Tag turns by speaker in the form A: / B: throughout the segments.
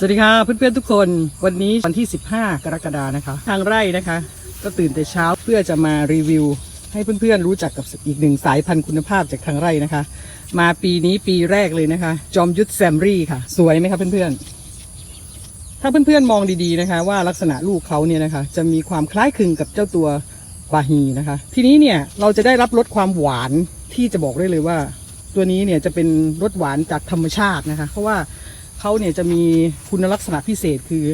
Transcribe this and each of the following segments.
A: สวัสดีค่ะเพื่อนๆทุกคนวันนี้วันที่ 15 กรกฎานะคะ ทางไร่นะคะ ก็ตื่นแต่เช้าเพื่อจะมารีวิว ให้เพื่อนๆรู้จักกับอีกหนึ่งสายพันธุ์คุณภาพจากทางไร่นะคะ มาปีนี้ปีแรกเลยนะคะ จอมยุทธแซมรี่ค่ะ สวยไหมคะเพื่อนๆ ถ้าเพื่อนๆมองดีๆนะคะ ว่าลักษณะลูกเขาเนี่ยนะคะ จะมีความคล้ายคลึงกับเจ้าตัวบาฮีนะคะ ทีนี้เนี่ยเราจะได้รับรสความหวานที่จะบอกได้เลยว่า ตัวนี้เนี่ยจะเป็นรสหวานจากธรรมชาตินะคะ เพราะว่า เขาเนี่ยจะมีคุณลักษณะพิเศษคือ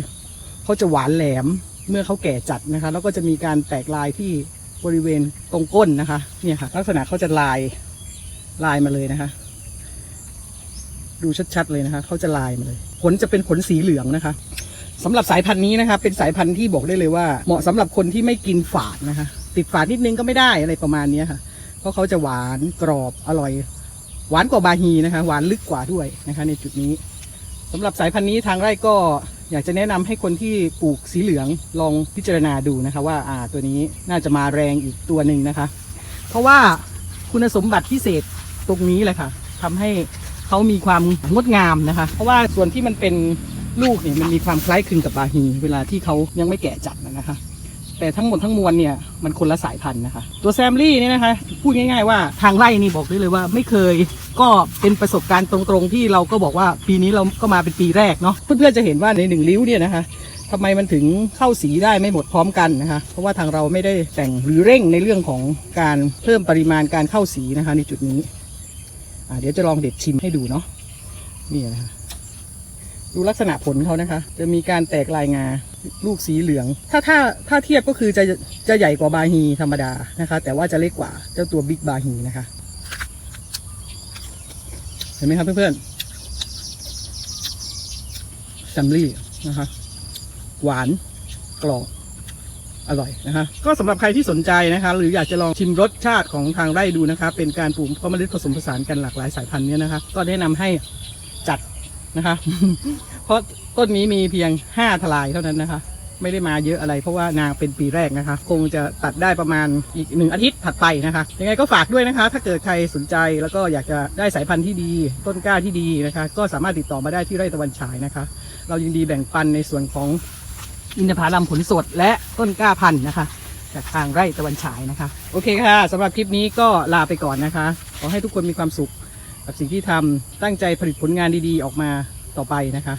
A: เขาจะหวานแหลมเมื่อเขาแก่จัดนะคะ แล้วก็จะมีการแตกลายที่บริเวณตรงก้นนะคะ เนี่ยค่ะ ลักษณะเขาจะลายลายมาเลยนะคะ ดูชัดๆเลยนะคะเขาจะลายมาเลยผลจะเป็นผลสีเหลืองนะคะสำหรับสายพันธุ์นี้นะคะ เป็นสายพันธุ์ที่บอกได้เลยว่า เหมาะสำหรับคนที่ไม่กินฝาดนะคะ ติดฝาดนิดนึงก็ไม่ได้อะไรประมาณนี้ค่ะ เพราะเขาจะหวานกรอบอร่อย หวานกว่าบาฮีนะคะ หวานลึกกว่าด้วยนะคะ ในจุดนี้ สำหรับสายพันธุ์นี้ทางไร่ก็อยากจะแนะนำให้คนที่ปลูกสีเหลืองลองพิจารณาดูนะคะว่าอ่าตัวนี้น่าจะมาแรงอีกตัวหนึ่งนะคะ เพราะว่าคุณสมบัติพิเศษตรงนี้แหละค่ะทำให้เขามีความงดงามนะคะ เพราะว่าส่วนที่มันเป็นลูกเนี่ยมันมีความคล้ายคลึงกับบาฮี เวลาที่เขายังไม่แก่จัดนะคะ แต่ทั้งหมดทั้งมวลเนี่ยมันคนละสายพันธุ์นะคะ ตัวแซมลี่เนี่ยนะคะ พูดง่ายๆว่าทางไร่นี่บอกได้เลยว่า ไม่เคยก็เป็นประสบการณ์ตรงๆ ที่เราก็บอกว่าปีนี้เราก็มาเป็นปีแรกเนาะเพื่อนๆจะเห็นว่าในหนึ่งริ้วเนี่ยนะคะทำไมมันถึงเข้าสีได้ไม่หมดพร้อมกันนะคะ เพราะว่าทางเราไม่ได้แต่งหรือเร่งในเรื่องของการเพิ่มปริมาณการเข้าสีนะคะ ในจุดนี้เดี๋ยวจะลองเด็ดชิมให้ดูเนาะนี่นะคะดูลักษณะผลเขานะคะ จะมีการแตกลายงา ลูกสีเหลือง ถ้าถ้าถ้าเทียบก็คือจะจะใหญ่กว่าบาฮีธรรมดานะคะ แต่ว่าจะเล็กกว่าเจ้าตัวบิ๊กบาฮีนะคะ เห็นไหมครับเพื่อนๆซัมลี่นะคะหวานกรอบอร่อยนะคะ ก็สำหรับใครที่สนใจนะคะ หรืออยากจะลองชิมรสชาติของทางไร่ดูนะคะ เป็นการปลูกข้าวเมล็ดผสมผสานกันหลากหลายสายพันธุ์เนี่ยนะคะ ก็แนะนำให้ นะคะ เพราะต้นนี้มีเพียงห้าทลายเท่านั้นนะคะ ไม่ได้มาเยอะอะไรเพราะว่านางเป็นปีแรกนะคะ คงจะตัดได้ประมาณอีกหนึ่งอาทิตย์ถัดไปนะคะ ยังไงก็ฝากด้วยนะคะ ถ้าเกิดใครสนใจแล้วก็อยากจะได้สายพันธุ์ที่ดี ต้นกล้าที่ดีนะคะ ก็สามารถติดต่อมาได้ที่ไร่ตะวันฉายนะคะ เรายินดีแบ่งปันในส่วนของอินทผลัมผลสดและต้นกล้าพันธุ์นะคะ จากทางไร่ตะวันฉายนะคะ โอเคค่ะสำหรับคลิปนี้ก็ลาไปก่อนนะคะ ขอให้ทุกคนมีความสุข กับสิ่งที่ทำตั้งใจผลิตผลงานดีๆ ออกมาต่อไปนะคะ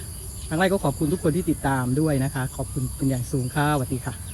A: ทางไร่ก็ขอบคุณทุกคนที่ติดตามด้วยนะคะ ขอบคุณเป็นอย่างสูงค่ะสวัสดีค่ะ